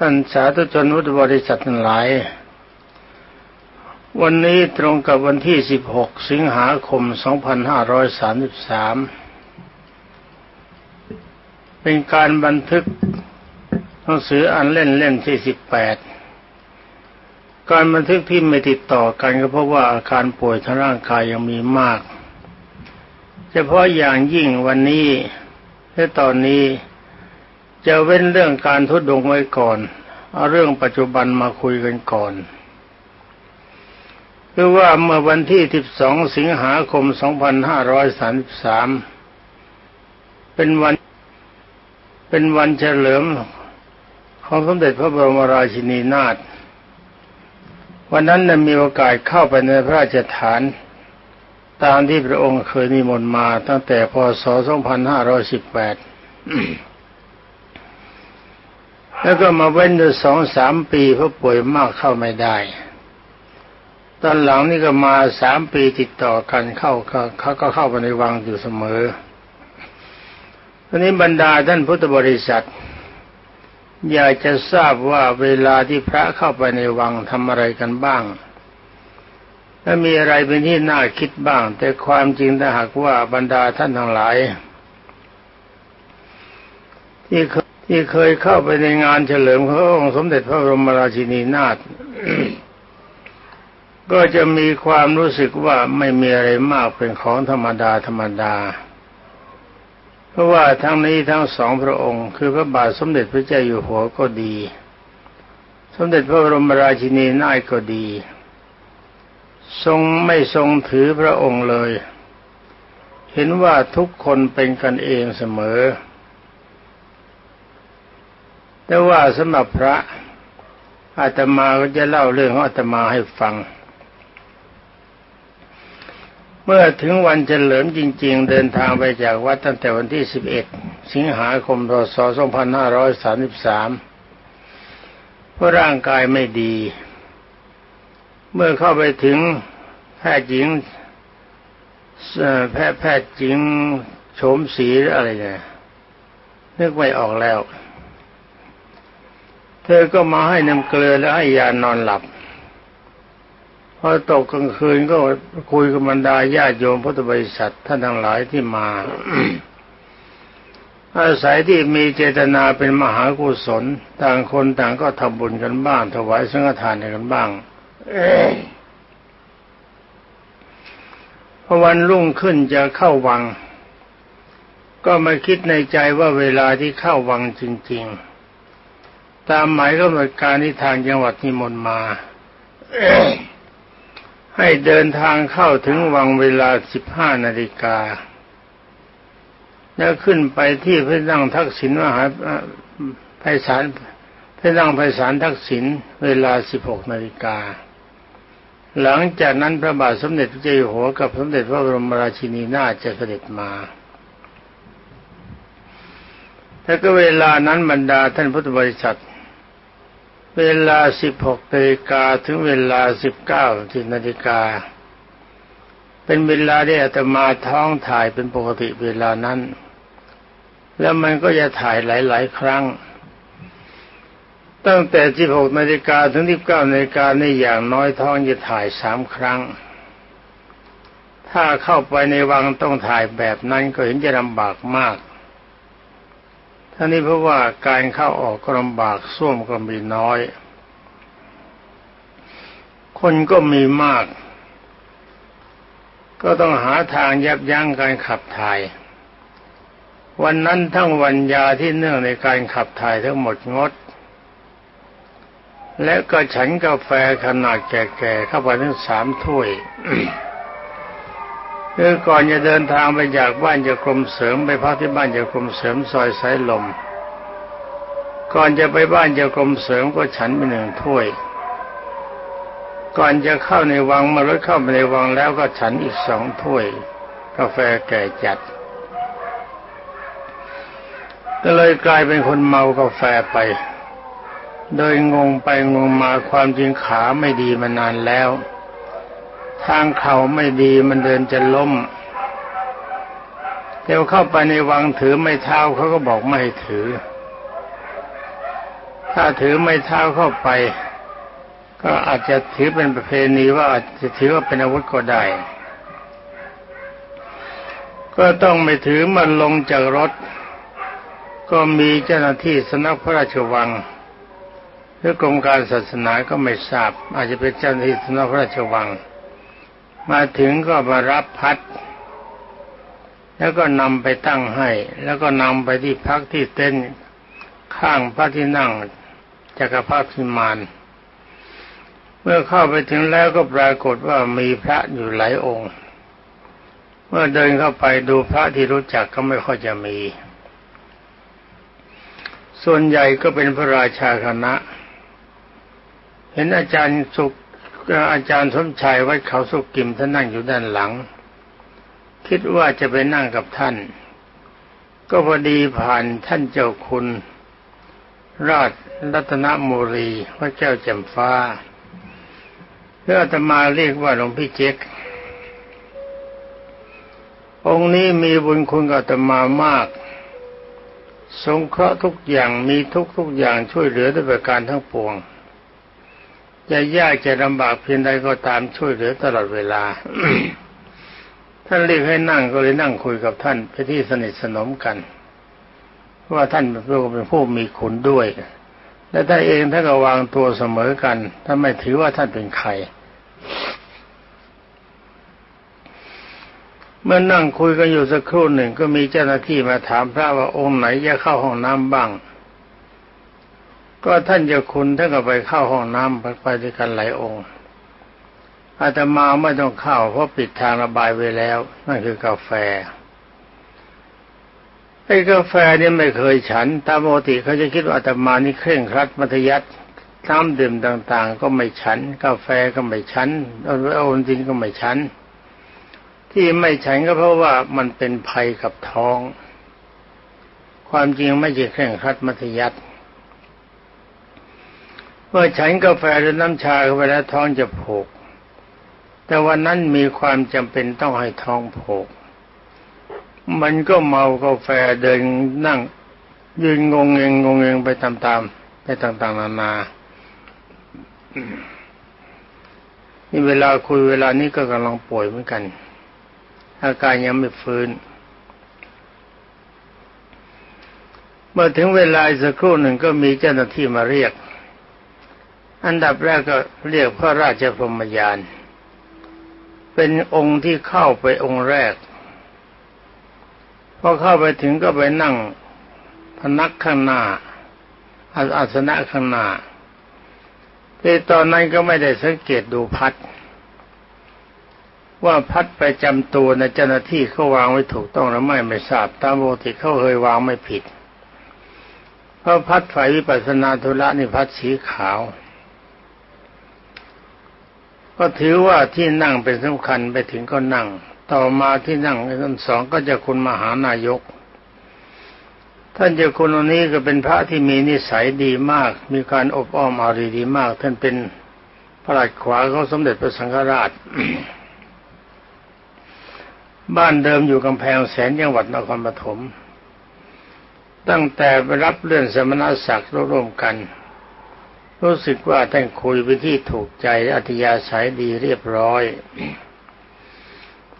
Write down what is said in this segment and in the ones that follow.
ท่านสาธุชนพุทธบริษัททั้งหลาย วันนี้ตรงกับวันที่ 16 สิงหาคม 2533 เป็นการบันทึกหนังสืออันเล่นเล่นที่ 18 การบันทึกที่ไม่ติดต่อกันก็เพราะว่าอาการป่วยทางร่างกายยังมีมาก เฉพาะอย่างยิ่งวันนี้และตอนนี้ จะเว้นเรื่องการทุดงไว้ก่อนเอาเรื่องปัจจุบันมาคุยกันก่อนคือว่าเมื่อวันที่ 12 สิงหาคม 2533 เป็นวัน เป็นวันเฉลิมของสมเด็จพระบรมราชินีนาถ วันนั้นได้มีโอกาสเข้าไปในพระราชฐาน ตามที่พระองค์เคยนิมนต์มาตั้งแต่พศ 2518 แล้วก็มาเว้นอยู่สองสามปีเพราะป่วยมากเข้าไม่ได้ ตอนหลังนี่ก็มาสามปีติดต่อกันเข้าเขาก็เข้าไปในวังอยู่เสมอทีนี้บรรดาท่านพุทธบริษัท อยากจะทราบว่าเวลาที่พระเข้าไปในวังทำอะไรกันบ้างและมีอะไรเป็นที่น่าคิดบ้าง แต่ความจริงถ้าหากว่าบรรดาท่านทั้งหลาย ที่เค ที่เคยเข้าไปในงานเฉลิมพระองค์สมเด็จพระบรมราชินีนาถก็จะมีความรู้สึกว่าไม่มีอะไรมากเป็นของธรรมดาธรรมดา เพราะว่าทั้งนี้ทั้งสองพระองค์ คือพระบาทสมเด็จพระเจ้าอยู่หัวก็ดี สมเด็จพระบรมราชินีนาถก็ดี ทรงไม่ทรงถือพระองค์เลย เห็นว่าทุกคนเป็นกันเองเสมอ แต่ว่าสำหรับพระอาตมาก็จะเล่าเรื่องของอาตมาให้ฟัง เมื่อถึงวันเฉลิมจริง ๆ เดินทางไปจากวัดตั้งแต่วันที่ 11 สิงหาคมพศ2533เพราะร่างกายไม่ดี เมื่อเข้าไปถึงแพทย์หญิงแพทย์แพทย์หญิงโฉมสีหรืออะไรเนี่ยนึกไม่ออกแล้ว เธอก็มาให้น้ำเกลือและให้ยานอนหลับพอตกกลางคืนก็คุยกับบรรดาญาติโยมพุทธบริษัทท่านทั้งหลายที่มาอาศัยที่มีเจตนาเป็นมหากุศล ต่างคนต่างก็ทำบุญกันบ้าง ถวายสังฆทานกันบ้างพอวันรุ่งขึ้นจะเข้าวัง ก็มาคิดในใจว่าเวลาที่เข้าวังจริง ๆ ตามหมายกำหนดการที่ทางจังหวัดนิมนต์มา ให้เดินทางเข้าถึงวังเวลาสิบห้านาฬิกาแล้วขึ้นไปที่พระนั่งทักษิณมหาไพศาลพระนั่งไพศาลทักษิณเวลาสิบหกนาฬิกาหลังจากนั้นพระบาทสมเด็จพระเจ้าอยู่หัวกับสมเด็จพระบรมราชินีนาถจะเสด็จมาแล้วก็เวลานั้นบรรดาท่านพุทธบริษัท เวลา 16นาฬิกาถึงเวลา 19นาฬิกา เป็นเวลาที่อาตมาท้องถ่ายเป็นปกติเวลานั้น แล้วมันก็จะถ่ายหลาย ๆ ครั้ง ตั้งแต่ 16นาฬิกาถึง 19นาฬิกาในอย่างน้อยท้องจะถ่ายสามครั้ง ถ้าเข้าไปในวังต้องถ่ายแบบนั้นก็เห็นจะลำบากมาก ท่านี้เพราะว่าการเข้าออกก็ลำบากส้วมก็มีน้อย คนก็มีมาก ก็ต้องหาทางยับยั้งการขับถ่าย วันนั้นทั้งวันยาที่เนื่องในการขับถ่ายทั้งหมดงด และก็ฉันกาแฟขนาดแก่ๆเข้าไปถึงสามถ้วย คือก่อนจะเดินทางไปจากบ้านจากกรมเสริมไปพักที่บ้านจากกรมเสริมซอยสายลม ก่อนจะไปบ้านจากกรมเสริมก็ฉันไปหนึ่งถ้วย ก่อนจะเข้าในวังมารถเข้าไปในวังแล้วก็ฉันอีกสองถ้วย กาแฟแก่จัด ก็เลยกลายเป็นคนเมากาแฟไป โดยงงไปงงมาความจริงขาไม่ดีมานานแล้ว ทางเขาไม่ดีมันเดินจะล้มเดี๋ยวเข้าไปในวังถือไม่เท้าเขาก็บอกไม่ถือ ถ้าถือไม้เท้าเข้าไป ก็อาจจะถือเป็นประเพณีว่าอาจจะถือว่าเป็นอาวุธก็ได้ ก็ต้องไม่ถือมันลงจากรถ ก็มีเจ้าหน้าที่สำนักพระราชวังหรือกรมการศาสนาก็ไม่ทราบ อาจจะเป็นเจ้าหน้าที่สำนักพระราชวัง มาถึงก็มารับพัด แล้วก็นำไปตั้งให้ แล้วก็นำไปที่พักที่เต็นท์ข้างพระที่นั่งจักรพรรดิพิมานเมื่อเข้าไปถึงแล้วก็ปรากฏว่ามีพระอยู่หลายองค์ เมื่อเดินเข้าไปดูพระที่รู้จักก็ไม่ค่อยจะมี ส่วนใหญ่ก็เป็นพระราชาคณะ เห็นอาจารย์สุข อาจารย์สมชัยวัดเขาสุกิมท่านนั่งอยู่ด้านหลัง คิดว่าจะไปนั่งกับท่าน ก็พอดีผ่านท่านเจ้าคุณ ราชรัตนโมรีวัดแก้วแจ่มฟ้าเพื่ออาตมาเรียกว่าหลวงพี่เจ๊กองค์นี้มีบุญคุณกับอาตมามาก สงเคราะห์ทุกอย่างมีทุกทุกอย่างช่วยเหลือด้วยประการทั้งปวง จะยากจะลำบากเพียงใดก็ตามช่วยเหลือตลอดเวลา ท่านเรียกให้นั่งก็เลยนั่งคุยกับท่านไปที่สนิทสนมกัน ว่าท่านเป็นผู้มีขุนด้วย และท่านเองท่านก็วางตัวเสมอกันท่านไม่ถือว่าท่านเป็นใครเมื่อนั่งคุยกันอยู่สักครู่หนึ่งก็มีเจ้าหน้าที่มาถามพระว่าองค์ไหนจะเข้าห้องน้ำบ้าง ก็ท่านเจ้าคุณท่านก็ไปเข้าห้องน้ำไปไปด้วยกันหลายองค์อาตมาไม่ต้องเข้าเพราะปิดทางระบายไว้แล้ว นั่นคือกาแฟไอ้กาแฟเนี่ยไม่เคยฉันตามปกติเขาจะคิดว่าอาตมานี่เคร่งครัดมัธยัติน้ำดื่มต่างๆ ก็ไม่ฉัน กาแฟก็ไม่ฉันเอาเอาจริงก็ไม่ฉัน ที่ไม่ฉันก็เพราะว่ามันเป็นภัยกับท้อง ความจริงไม่ใช่เคร่งครัดมัธยัติ เมื่อฉันกาแฟหรือน้ำชาเข้าไปแล้วท้องจะโผกแต่วันนั้นมีความจำเป็นต้องให้ท้องโผกมันก็เมากาแฟเดินนั่ง ยืนงงเงงงงเงงไปตามๆไปต่างๆนานานี่เวลาคุยเวลานี้ก็กำลังป่วยเหมือนกัน อาการยังไม่ฟื้น เมื่อถึงเวลาสักครู่หนึ่งก็มีเจ้าหน้าที่มาเรียก อันดับแรกก็เรียกพระราชพรหมยาน เป็นองค์ที่เข้าไปองค์แรก พอเข้าไปถึงก็ไปนั่งพนักข้างหน้า อาสนะข้างหน้าแต่ตอนนั้นก็ไม่ได้สังเกตดูพัด ว่าพัดไปจำตัวในเจ้าหน้าที่เขาวางไว้ถูกต้องหรือไม่ไม่ทราบ ตามปกติเขาเคยวางไม่ผิด เพราะพัดฝ่ายวิปัสสนาธุระนี่พัดสีขาว ก็ถือว่าที่นั่งเป็นสำคัญไปถึงก็นั่ง ต่อมาที่นั่งท่านสองก็จะคุณมหานายก ท่านเจ้าคุณอนนี้ก็เป็นพระที่มีนิสัยดีมาก มีการอบอ้อมอารีดีมาก ท่านเป็นพระราชขวาของสมเด็จพระสังฆราช บ้านเดิมอยู่กำแพงแสนจังหวัดนครปฐมตั้งแต่ไปรับเลื่อนสมณศักดิ์ร่วมกัน รู้สึกว่าท่านคุยไปที่ถูกใจอัธยาศัยดีเรียบร้อย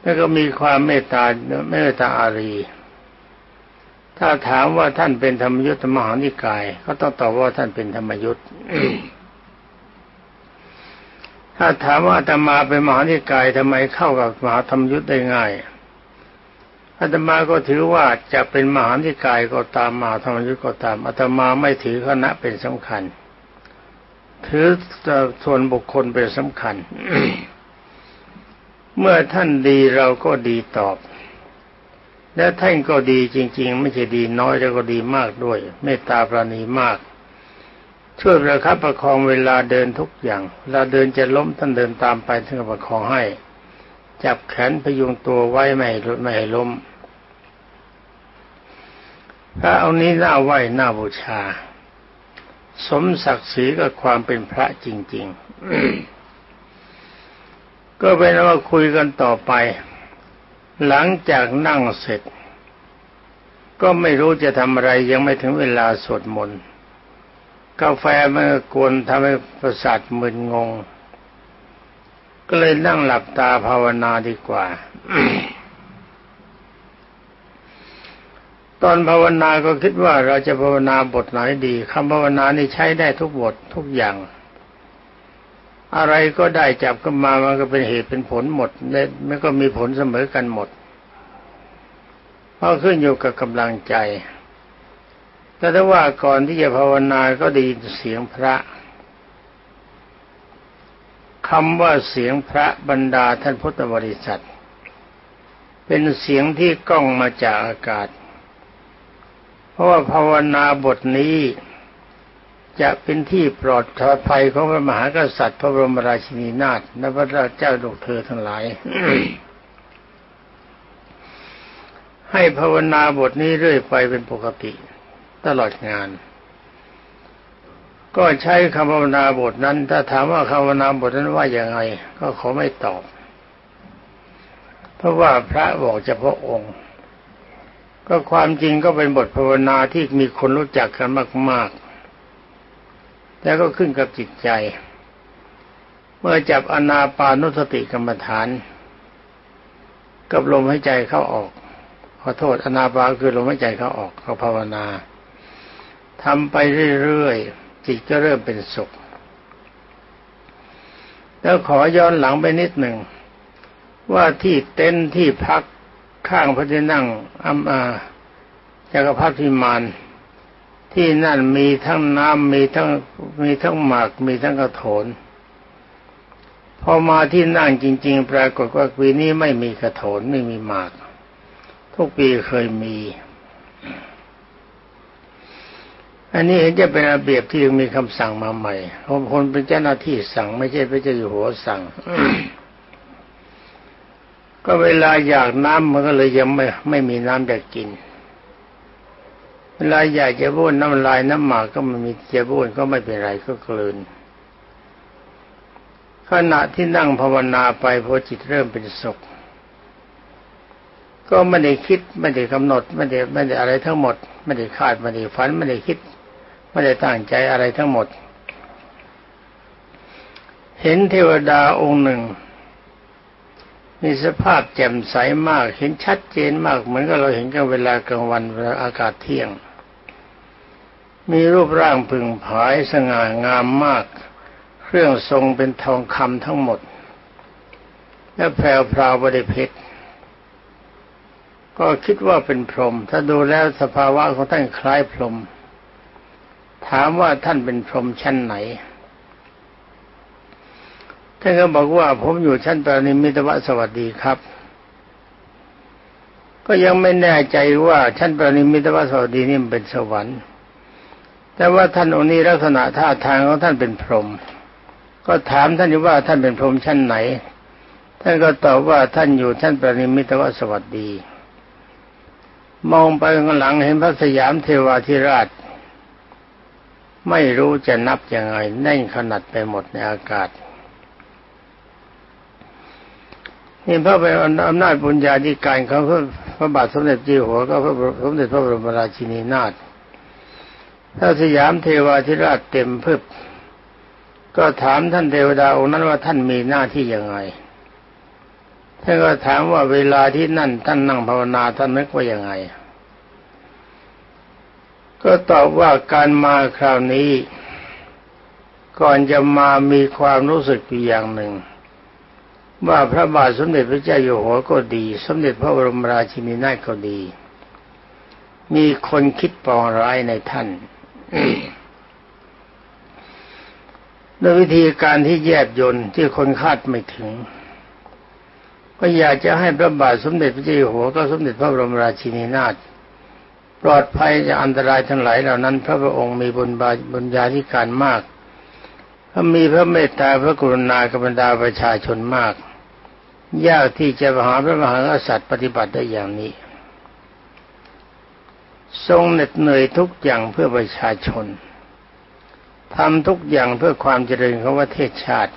แล้วก็มีความเมตตาเมตตาอารี ถ้าถามว่าท่านเป็นธรรมยุทธมหานิกายก็ต้องตอบว่าท่านเป็นธรรมยุทธถ้าถามว่าอาตมาเป็นมหานิกายทำไมเข้ากับมหาธรรมยุทธได้ง่ายอาตมาก็ถือว่าจะเป็นมหานิกายก็ตามมหาธรรมยุทธก็ตามอาตมาไม่ถือคณะเป็นสำคัญ ถือส่วนบุคคลเป็นสำคัญ เมื่อท่านดีเราก็ดีตอบ และท่านก็ดีจริง ๆ ไม่ใช่ดีน้อยแล้วก็ดีมากด้วย เมตตาปราณีมาก ช่วยประคับประคองเวลาเดินทุกอย่างเวลาเดินจะล้มท่านเดินตามไปท่านก็ประคองให้ จับแขนพยุงตัวไว้ไม่ให้ไม่ให้ล้มพระเอานี้น่าไหวหน้าบูชา สมศักดิ์ศรีกับความเป็นพระจริง ๆ ก็เป็นว่าคุยกันต่อไป หลังจากนั่งเสร็จ ก็ไม่รู้จะทำอะไรยังไม่ถึงเวลาสวดมนต์กาแฟมันก็กวนทำให้ประสาทมึนงง ก็เลยนั่งหลับตาภาวนาดีกว่า ตอนภาวนาก็คิดว่าเราจะภาวนาบทไหนดีคำภาวนานี่ใช้ได้ทุกบททุกอย่าง อะไรก็ได้จับก็มามันก็เป็นเหตุเป็นผลหมดและมันก็มีผลเสมอกันหมดเพราะขึ้นอยู่กับกำลังใจ แต่ถ้าว่าก่อนที่จะภาวนาก็ได้ยินเสียงพระคำว่าเสียงพระบรรดาท่านพุทธบริษัท เป็นเสียงที่ก้องมาจากอากาศ เพราะว่าภาวนาบทนี้จะเป็นที่ปลอดภัยของพระมหากษัตริย์ พระบรมราชินีนาถและพระเจ้าลูกเธอทั้งหลาย ให้ภาวนาบทนี้เรื่อยไปเป็นปกติ ตลอดงาน ก็ใช้คำภาวนาบทนั้น ถ้าถามว่าคำภาวนาบทนั้นว่าอย่างไง ก็ขอไม่ตอบ เพราะว่าพระบอกเฉพาะองค์ ก็ความจริงก็เป็นบทภาวนาที่มีคนรู้จักกันมาก ๆ แต่ก็ขึ้นกับจิตใจ เมื่อจับอนาปานุสติกรรมฐานกับลมหายใจเข้าออก ขอโทษอนาปาคือลมหายใจเข้าออกเขาภาวนาทำไปเรื่อยๆ จิตก็เริ่มเป็นสุข แล้วขอย้อนหลังไปนิดหนึ่งว่าที่เต็นท์ที่พัก ข้างพระที่นั่งอัมอาจักรพรรดิมานที่นั่นมีทั้งน้ำมีทั้งมีทั้งหมากมีทั้งกระโถนพอมาที่นั่งจริง ๆ ปรากฏว่าปีนี้ไม่มีกระโถนไม่มีหมาก ทุกปีเคยมี อันนี้เห็นจะเป็นระเบียบที่มีคำสั่งมาใหม่ผมคนเป็นเจ้าหน้าที่สั่ง ไม่ใช่พระเจ้าอยู่หัวสั่ง ก็เวลาอยากน้ำมันก็เลยยังไม่ไม่มีน้ำจะกิน เวลาอยากจะบ้วนน้ำลายน้ำหมากก็ไม่มีจะบ้วนก็ไม่เป็นไรก็กลืน ขณะที่นั่งภาวนาไปพอจิตเริ่มเป็นสุข ก็ไม่ได้คิดไม่ได้กำหนดไม่ได้ไม่ได้อะไรทั้งหมด ไม่ได้คาดไม่ได้ฝันไม่ได้คิด ไม่ได้ตั้งใจอะไรทั้งหมด เห็นเทวดาองค์หนึ่ง มีสภาพแจ่มใสมาก เห็นชัดเจนมาก เหมือนกับเราเห็นกันเวลากลางวันเวลาอากาศเที่ยง มีรูปร่างพึงผายสง่างามมาก เครื่องทรงเป็นทองคำทั้งหมด และแพรวพราวบริเพชรก็คิดว่าเป็นพรหมถ้าดูแล้วสภาวะของท่านคล้ายพรหมถามว่าท่านเป็นพรหมชั้นไหน ท่านก็บอกว่าผมอยู่ชั้นปรนิมิตวสวัสดีครับ ก็ยังไม่แน่ใจว่าชั้นปรนิมิตวสวัสดีนี่มันเป็นสวรรค์ แต่ว่าท่านองค์นี้ลักษณะท่าทางของท่านเป็นพรหมก็ถามท่านว่าท่านเป็นพรหมชั้นไหน ท่านก็ตอบว่าท่านอยู่ชั้นปรนิมิตวสวัสดี มองไปข้างหลังเห็นพระสยามเทวาธิราช ไม่รู้จะนับยังไงแน่นขนาดไปหมดในอากาศ นี่พระเป็นอำนาจบุญญาธิการของพระบาทสมเด็จเจ้าหัวก็พระสมเด็จพระบรมราชินีนาถพระสยามเทวาธิราชเต็มพึบ ก็ถามท่านเทวดาองค์นั้นว่าท่านมีหน้าที่ยังไงท่านก็ถามว่าเวลาที่นั่นท่านนั่งภาวนาท่านนึกว่ายังไง ก็ตอบว่าการมาคราวนี้ ก่อนจะมามีความรู้สึกอย่างหนึ่ง ว่าพระบาทสมเด็จพระเจ้าอยู่หัวก็ดี สมเด็จพระบรมราชินีนาถก็ดี มีคนคิดปองร้ายในท่านด้วยวิธีการที่แยบยนที่คนคาดไม่ถึง ก็อยากจะให้พระบาทสมเด็จพระเจ้าอยู่หัวก็สมเด็จพระบรมราชินีนาถปลอดภัยจากอันตรายทั้งหลายเหล่านั้น พระองค์มีบุญบาบุญญาธิการมากถ้ามีพระเมตตาพระกรุณากับบรรดาประชาชนมาก ยากที่จะหาพระมหากษัตริย์ปฏิบัติได้อย่างนี้ ทรงเหน็ดเหนื่อยทุกอย่างเพื่อประชาชนทำทุกอย่างเพื่อความเจริญของประเทศชาติ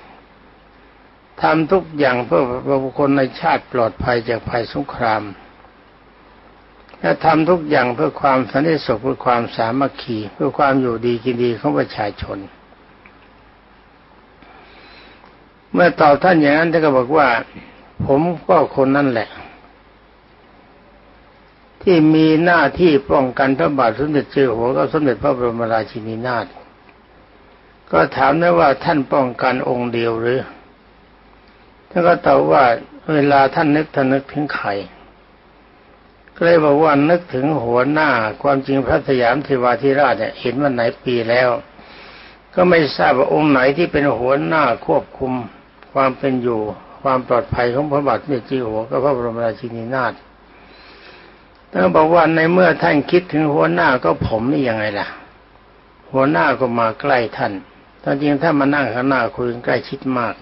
ทำทุกอย่างเพื่อบุคคลในชาติปลอดภัยจากภัยสงครามและทำทุกอย่างเพื่อความสันติสุขเพื่อความสามัคคีเพื่อความอยู่ดีกินดีของประชาชน เมื่อตอบท่านอย่างนั้นท่านก็บอกว่า ผมก็คนนั่นแหละ ที่มีหน้าที่ป้องกันพระบาทสมเด็จเจ้าหัวก็สมเด็จพระบรมราชินีนาถก็ถามได้ว่าท่านป้องกันองค์เดียวหรือท่านก็ตอบว่าเวลาท่านนึกท่านนึกถึงใครก็เลยบอกว่านึกถึงหัวหน้าความจริงพระสยามเทวาธิราชเนี่ยเห็นวันไหนปีแล้ว ก็ไม่ทราบว่าองค์ไหนที่เป็นหัวหน้าควบคุมความเป็นอยู่ ความปลอดภัยของพระบาทเมจีหัวก็พระบรมราชินีนาถท่านบอกว่าในเมื่อท่านคิดถึงหัวหน้าก็ผมนี่ยังไงล่ะ หัวหน้าก็มาใกล้ท่านตอนจริงถ้ามานั่งข้างหน้าคุยใกล้ชิดมาก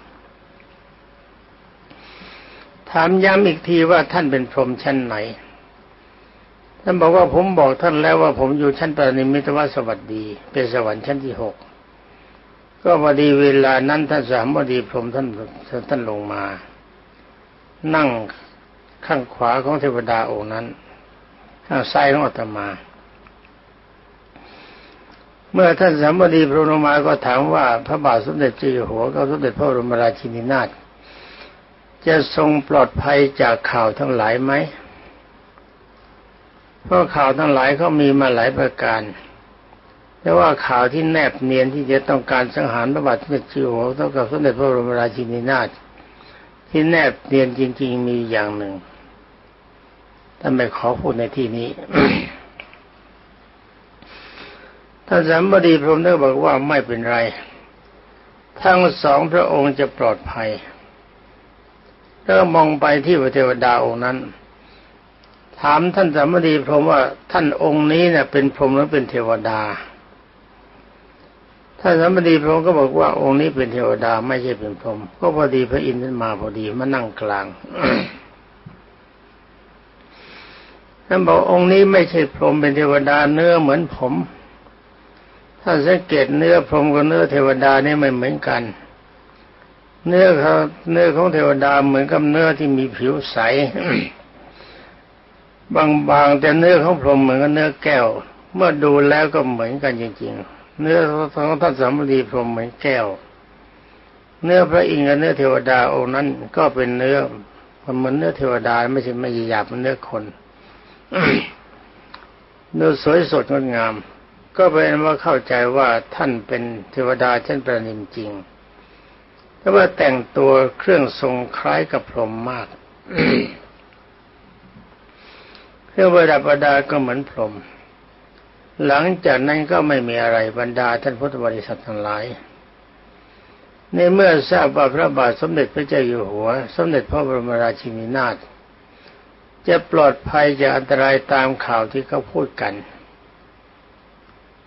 ถามย้ำอีกทีว่าท่านเป็นพรหมชั้นไหน ท่านบอกว่าผมบอกท่านแล้วว่าผมอยู่ชั้นปรนิมิตวสวัสดี เป็นสวรรค์ชั้นที่หก ก็พอดีเวลานั้นท่านสามบดีพรหมท่านท่านลงมา นั่งข้างขวาของเทวดาองค์นั้น ข้างซ้ายของอาตมา เมื่อท่านสามบดีพรหมลงมาก็ถามว่าพระบาทสมเด็จเจ้าอยู่หัวก็สมเด็จพระบรมราชินีนาถจะทรงปลอดภัยจากข่าวทั้งหลายไหมเพราะข่าวทั้งหลายเขามีมาหลายประการ แต่ว่าข่าวที่แนบเนียนที่จะต้องการสังหารพระบาทสมเด็จเจ้าหัวเท่ากับสมเด็จพระบรมราชินีนาถที่แนบเนียนจริง ๆ มีอย่างหนึ่งท่านไม่ขอพูดในที่นี้ท่านสัมบดีพรหมได้บอกว่าไม่เป็นไร ทั้งสองพระองค์จะปลอดภัยแล้วมองไปที่พระเทวดาองค์นั้น ถามท่านสามบดีพรหมว่าท่านองค์นี้เนี่ยเป็นพรหมหรือเป็นเทวดา ท่านสามดีพรหมก็บอกว่าองค์นี้เป็นเทวดาไม่ใช่เป็นพรหมก็พอดีพระอินทร์ท่านมาพอดีมานั่งกลางท่านบอกองค์นี้ไม่ใช่พรหมเป็นเทวดาเนื้อเหมือนผม ถ้าสังเกตเนื้อพรหมกับเนื้อเทวดานี่ไม่เหมือนกัน เนื้อเขาเนื้อของเทวดาเหมือนกับเนื้อที่มีผิวใส บางๆแต่เนื้อของพรหมเหมือนกับเนื้อแก้ว เมื่อดูแล้วก็เหมือนกันจริงๆ เนื้อของท่านสามดีพรหมเหมือนแก้ว เนื้อพระอินทร์กับเนื้อเทวดาองค์นั้น ก็เป็นเนื้อมันเหมือนเนื้อเทวดาไม่ใช่ไม่หยาบมันเนื้อคนเนื้อสวยสดงดงาม ก็เป็นว่าเข้าใจว่าท่านเป็นเทวดาชั้นประณีตจริงแต่ว่าแต่งตัวเครื่องทรงคล้ายกับพรหมมากเรื่องประดับประดาก็เหมือนพรหม หลังจากนั้นก็ไม่มีอะไรบรรดาท่านพุทธบริษัททั้งหลาย ในเมื่อทราบว่าพระบาทสมเด็จพระเจ้าอยู่หัว สมเด็จพระบรมราชินีนาถจะปลอดภัยจากอันตรายตามข่าวที่เขาพูดกัน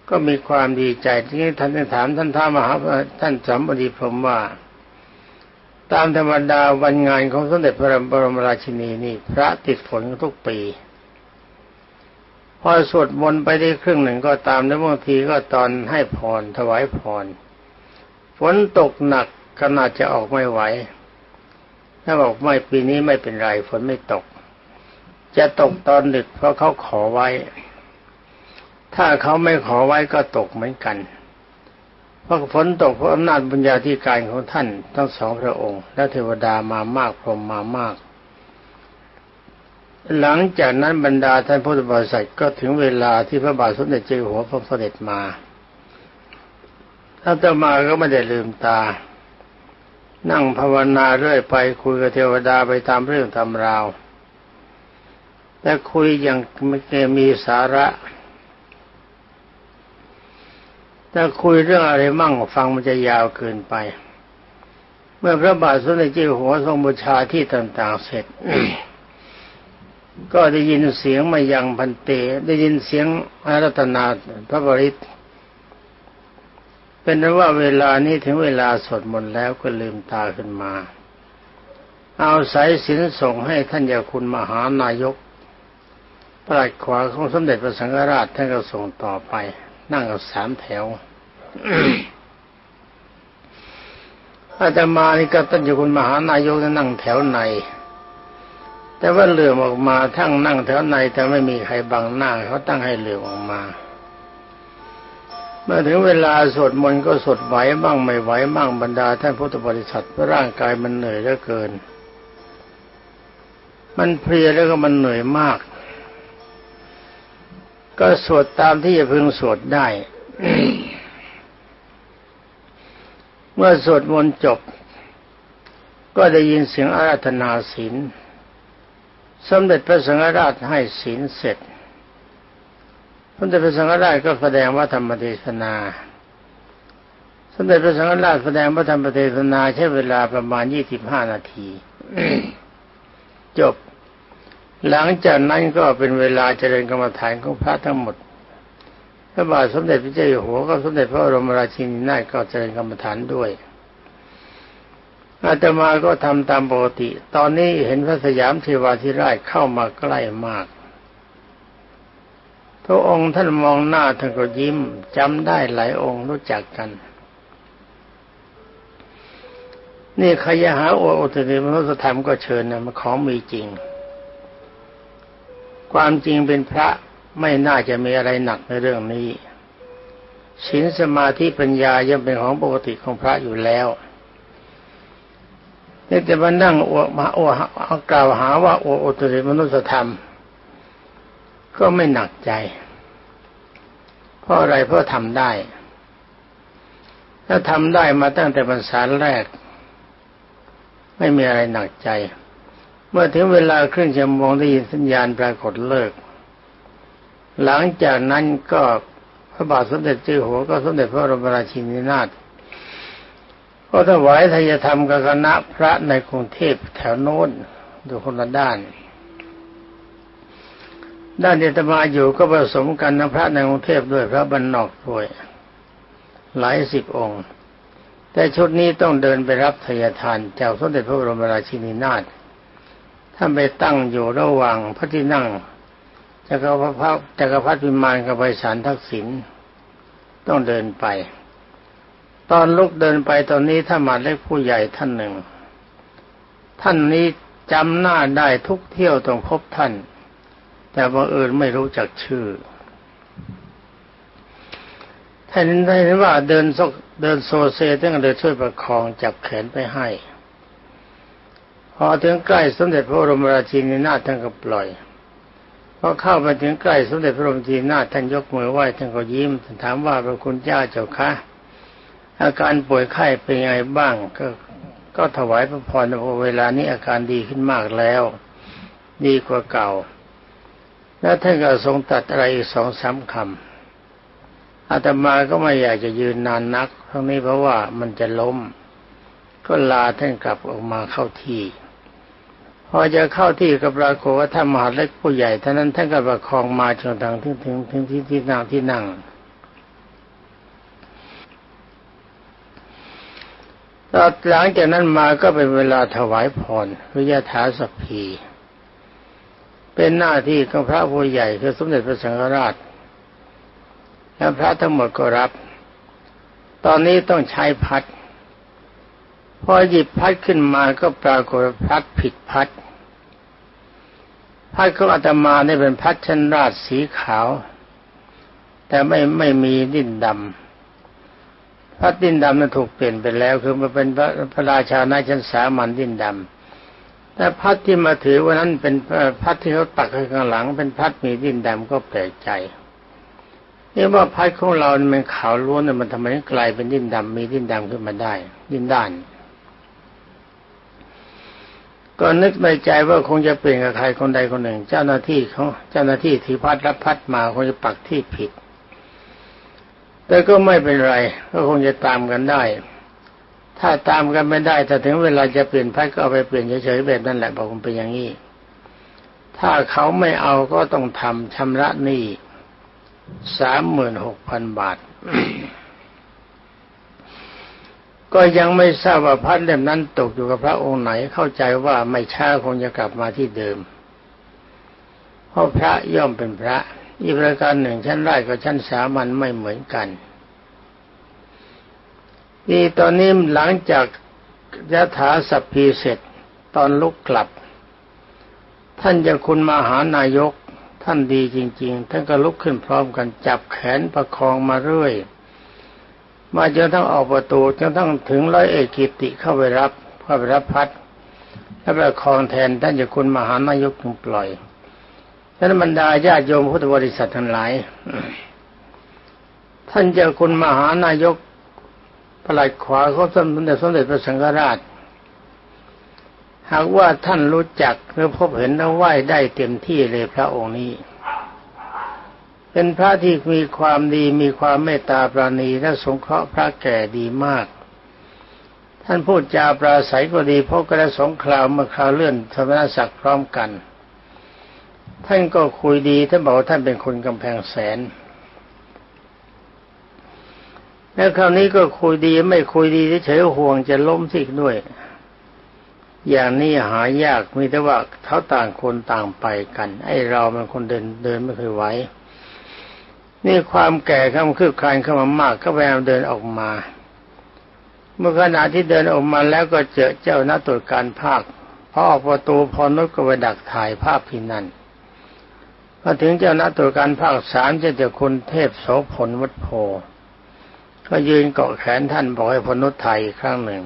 ก็มีความดีใจที่ท่านถามท่านท้ามหาท่านสมบดีพรหมว่า ตามธรรมดาวันงานของสมเด็จพระบรมราชินีนี่พระติดฝนทุกปี พอสวดมนต์ไปได้ครึ่งหนึ่งก็ตามแล้วบางทีก็ตอนให้พรถวายพรฝนตกหนักขนาดจะออกไม่ไหวถ้าบอกไม่ปีนี้ไม่เป็นไรฝนไม่ตก จะตกตอนดึกเพราะเขาขอไว้ ถ้าเขาไม่ขอไว้ก็ตกเหมือนกันเพราะฝนตกเพราะอำนาจบุญญาธิการของท่านทั้งสองพระองค์ และเทวดามามากพรหมมามาก หลังจากนั้นบรรดาท่านพุทธบริษัทก็ถึงเวลาที่พระบาทสมเด็จเจ้าหัวพระเสด็จมาถ้าจะมาก็ไม่ได้ลืมตา นั่งภาวนาเรื่อยไปคุยกับเทวดาไปตามเรื่องตามราว แต่คุยอย่างไม่เกมีสาระแต่คุยเรื่องอะไรมั่งฟังมันจะยาวเกินไป เมื่อพระบาทสมเด็จเจ้าหัวทรงบูชาที่ต่างๆเสร็จ ก็ได้ยินเสียงมายังพันเต ได้ยินเสียงอารัตนาพระบริตเป็นว่าเวลานี้ถึงเวลาสดมนแล้วก็ลืมตาขึ้นมา เอาสายสินส่งให้ท่านยาคุณมหานายกปราดขวาของสมเด็จพระสังฆราชท่านก็ส่งต่อไป นั่งกับสามแถวอาตมานี่ก็ท่านยาคุณมหานายกนั่งแถวใน แต่ว่าเหลื่อมออกมาทั้งนั่งแถวในแต่ไม่มีใครบังหน้าเขาตั้งให้เหลื่อมออกมา เมื่อถึงเวลาสวดมนต์ก็สวดไหวบ้างไม่ไหวบ้างบรรดาท่านพุทธบริษัทร่างกายมันเหนื่อยเหลือเกิน มันเพลียแล้วก็มันเหนื่อยมาก ก็สวดตามที่จะพึงสวดได้ เมื่อสวดมนต์จบ ก็ได้ยินเสียงอาราธนาศีล สมเด็จพระสังฆราชให้ศีลเสร็จสมเด็จพระสังฆราชก็แสดงว่าธรรมเทศนา สมเด็จพระสังฆราชแสดงพระธรรมเทศนาใช้เวลาประมาณยี่สิบห้านาทีจบ หลังจากนั้นก็เป็นเวลาเจริญกรรมฐานของพระทั้งหมด พระบาทสมเด็จพระเจ้าอยู่หัวก็สมเด็จพระบรมราชินีนาถก็เจริญกรรมฐานด้วย อาตมาก็ทำตามปกติ ตอนนี้เห็นพระสยามเทวาธิราชเข้ามาใกล้มาก พระองค์ท่านมองหน้าท่านก็ยิ้มจำได้หลายองค์รู้จักกัน นี่ใครจะหาโอโอติมนุสธรรมก็เชิญนะมันของมีจริง ความจริงเป็นพระไม่น่าจะมีอะไรหนักในเรื่องนี้ศีลสมาธิปัญญายังเป็นของปกติของพระอยู่แล้ว นี่แต่มานั่งอวมาอวกล่าวหาว่าโอโอตุริมนุสธรรม ก็ไม่หนักใจ เพราะอะไรเพราะทำได้ถ้าทำได้มาตั้งแต่บรรษาแรก ไม่มีอะไรหนักใจ เมื่อถึงเวลาครึ่งชั่วโมงได้ยินสัญญาณปรากฏเลิก หลังจากนั้นก็พระบาทสมเด็จเจ้าหัวก็สมเด็จพระบรมราชินีนาถ ก็ถวายทายธรรมกับคณะพระในกรุงเทพแถวโน้นดูคนละด้าน ด้านที่ตมาอยู่ก็ผสมกันนะพระในกรุงเทพด้วยพระบรรนอกด้วย หลายสิบองค์ แต่ชุดนี้ต้องเดินไปรับทายทานจากสมเด็จพระบรมราชินีนาถท่านไปตั้งอยู่ระหว่างพระที่นั่งจักรพรรดิจักรพรรดิพิมานกับไพศาลทักษิณต้องเดินไป ตอนลุกเดินไปตอนนี้ถ้ามาเล็กผู้ใหญ่ท่านหนึ่ง ท่านนี้จำหน้าได้ทุกเที่ยวต้องพบท่าน แต่บังเอิญไม่รู้จักชื่อท่านได้เห็นว่าเดินซกเดินโซเซตั้งแต่ช่วยประคองจับแขนไปให้ พอถึงใกล้สมเด็จพระบรมราชินีนาถท่านก็ปล่อยพอเข้ามาถึงใกล้สมเด็จพระบรมราชินีนาถท่านยกมือไหว้ท่านก็ยิ้มถามว่าพระคุณเจ้าเจ้าคะ อาการป่วยไข้เป็นยังไงบ้าง ก็ก็ถวายพระพรในเวลานี้อาการดีขึ้นมากแล้ว ดีกว่าเก่า แล้วท่านก็ทรงตัดอะไรอีกสองสามคำอาตมาก็ไม่อยากจะยืนนานนักทั้งนี้เพราะว่ามันจะล้ม ก็ลาท่านกลับออกมาเข้าที่พอจะเข้าที่กับปรากฏว่าท่านมหาเล็กผู้ใหญ่ท่านั้นท่านก็ประคองมาจนถึงถึงถึงถึงที่ที่นั่งที่นั่ง ตอหลังจากนั้นมาก็เป็นเวลาถวายพรวิยาถาสัพพี เป็นหน้าที่ของพระผู้ใหญ่คือสมเด็จพระสังฆราช และพระทั้งหมดก็รับ ตอนนี้ต้องใช้พัด พอหยิบพัดขึ้นมาก็ปรากฏพัดผิดพัด พัดของอาตมาเนี่เป็นพัดชั้นราชสีขาว แต่ไม่ไม่มีดินดำ พระดินดำนั้นถูกเปลี่ยนไปแล้ว คือมาเป็นพระพระราชาในชั้นสามัญดินดำแต่พัดที่มาถือวันนั้นเป็นพัดที่เขาตักข้างหลัง เป็นพัดมีดินดำก็แปลกใจนี่ว่าพัดของเรามันขาวล้วนเนี่ยมันทำไมกลายเป็นดินดำมีดินดำขึ้นมาได้ ดินด้านก็นึกในใจว่าคงจะเปลี่ยนกับใครคนใดคนหนึ่ง เจ้าหน้าที่เขาเจ้าหน้าที่ถือพัดรับพัดมาคงจะปักที่ผิด แต่ก็ไม่เป็นไรก็คงจะตามกันได้ ถ้าตามกันไม่ได้ถ้าถึงเวลาจะเปลี่ยนพัดก็เอาไปเปลี่ยนเฉยๆแบบนั้นแหละบอกผมเป็นอย่างนี้ถ้าเขาไม่เอาก็ต้องทำชำระหนี้สามหมื่นหกพันบาท ก็ยังไม่ทราบว่าพัดเล่มนั้นตกอยู่กับพระองค์ไหนเข้าใจว่าไม่ช้าคงจะกลับมาที่เดิม เพราะพระย่อมเป็นพระ อีกประการหนึ่งชั้นไร่กับชั้นสามัญไม่เหมือนกันนี่ตอนนี้หลังจากยะถาสัพพีเสร็จตอนลุกกลับ ท่านเจะคุณมหานายกท่านดีจริง ๆ ท่านก็ลุกขึ้นพร้อมกันจับแขนประคองมาเรื่อย มาจนทั้งออกประตูจนทั้งถึงร้อยเอกกิติเข้าไปรับเข้าไปรับพัดและประคองแทนท่านเจะคุณมหานายกจึงปล่อย ท่านบรรดาญาติโยมพุทธบริษัททั้งหลาย ท่านเจ้าคุณมหานายกพระหลัดขวาเขาสมเด็จสมเด็จพระสังฆราช หากว่าท่านรู้จักหรือพบเห็นแล้วไหว้ได้เต็มที่เลยพระองค์นี้ เป็นพระที่มีความดีมีความเมตตาปราณีและสงเคราะห์พระแก่ดีมาก ท่านพูดจาปราศัยก็ดีเพราะกระสงครามเมื่อคราวเลื่อนสมณศักดิ์พร้อมกัน ท่านก็คุยดีท่านบอกว่าท่านเป็นคนกำแพงแสน แล้วคราวนี้ก็คุยดีไม่คุยดีเฉยๆห่วงจะล้มสิด้วย อย่างนี้หายากมีแต่ว่าเขาต่างคนต่างไปกัน ไอ้เราเป็นคนเดินเดินไม่เคยไหวนี่ความแก่ข้ามคืบคลานเข้ามามากก็พยายามเดินออกมา เมื่อขณะที่เดินออกมาแล้วก็เจอเจ้าหน้าตรวจการภาคพอออกประตูพอนุชก็ไปดักถ่ายภาพที่นั่น พอถึงเจ้าหน้าตรวจการภาคสามเจ้าเจ้าคุณเทพโสพลวัดโพก็ยืนเกาะแขนท่านบอกให้พนุษไทยอีกครั้งหนึ่ง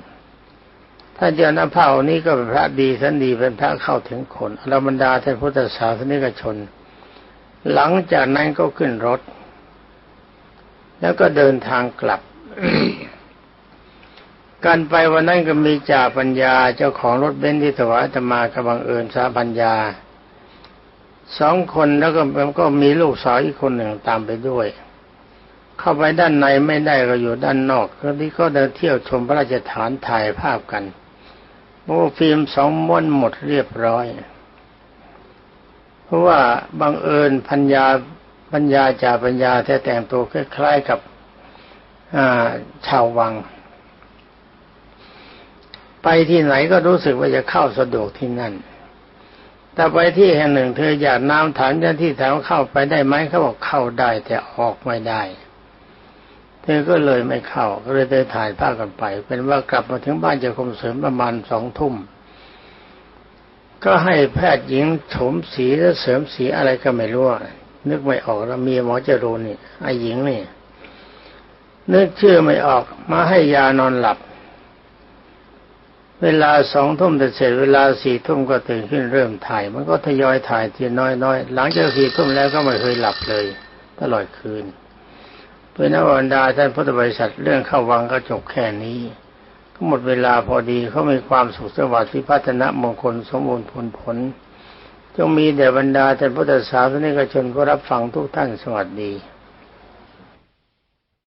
ท่านเจ้าหน้าภานี้ก็เป็นพระดีท่านดีเป็นพระเข้าถึงคนอรบรรดาท่านพุทธศาสนิกชน หลังจากนั้นก็ขึ้นรถ แล้วก็เดินทางกลับการไปวันนั้นก็มีจ่าปัญญาเจ้าของรถเบนซ์ที่ถวายธรรมากำบังเอิญสาปัญญา สองคนแล้วก็ก็มีลูกสาวอีกคนหนึ่งตามไปด้วย เข้าไปด้านในไม่ได้ก็อยู่ด้านนอกก็ที่ก็เดินเที่ยวชมพระราชฐานถ่ายภาพกันโอ้ฟิล์มสองม้วนหมดเรียบร้อย เพราะว่าบังเอิญพัญญาปัญญาจ่าปัญญาแต่แต่งตัวคล้ายๆกับชาววัง ไปที่ไหนก็รู้สึกว่าจะเข้าสะดวกที่นั่น แต่ไปที่แห่งหนึ่งเธออยากน้ำถามเจ้าที่ถามเข้าไปได้ไหมเขาบอกเข้าได้แต่ออกไม่ได้ เธอก็เลยไม่เข้าก็เลยได้ถ่ายภาพกันไป เป็นว่ากลับมาถึงบ้านเจ้าคมเสริมประมาณสองทุ่มก็ให้แพทย์หญิงโฉมสีและเสริมสีอะไรก็ไม่รู้นึกไม่ออกแล้วมีหมอจรูนนี่ไอ้หญิงนี่นึกชื่อไม่ออกมาให้ยานอนหลับ เวลาสองทุ่มเสร็จเวลาสี่ทุ่มก็ตื่นขึ้นเริ่มถ่าย มันก็ทยอยถ่ายทีน้อยๆ หลังจากสี่ทุ่มแล้วก็ไม่เคยหลับเลยตลอดคืนเพื่อนวรรดาท่านพุทธบริษัทเรื่องเข้าวังก็จบแค่นี้ ก็หมดเวลาพอดีเขามีความสุขสวัสดิ์พิพัฒนมงคลสมบูรณ์ผลผลจงมีแด่บรรดาท่านพุทธศาสนิกชนก็รับฟังทุกท่านสวัสดี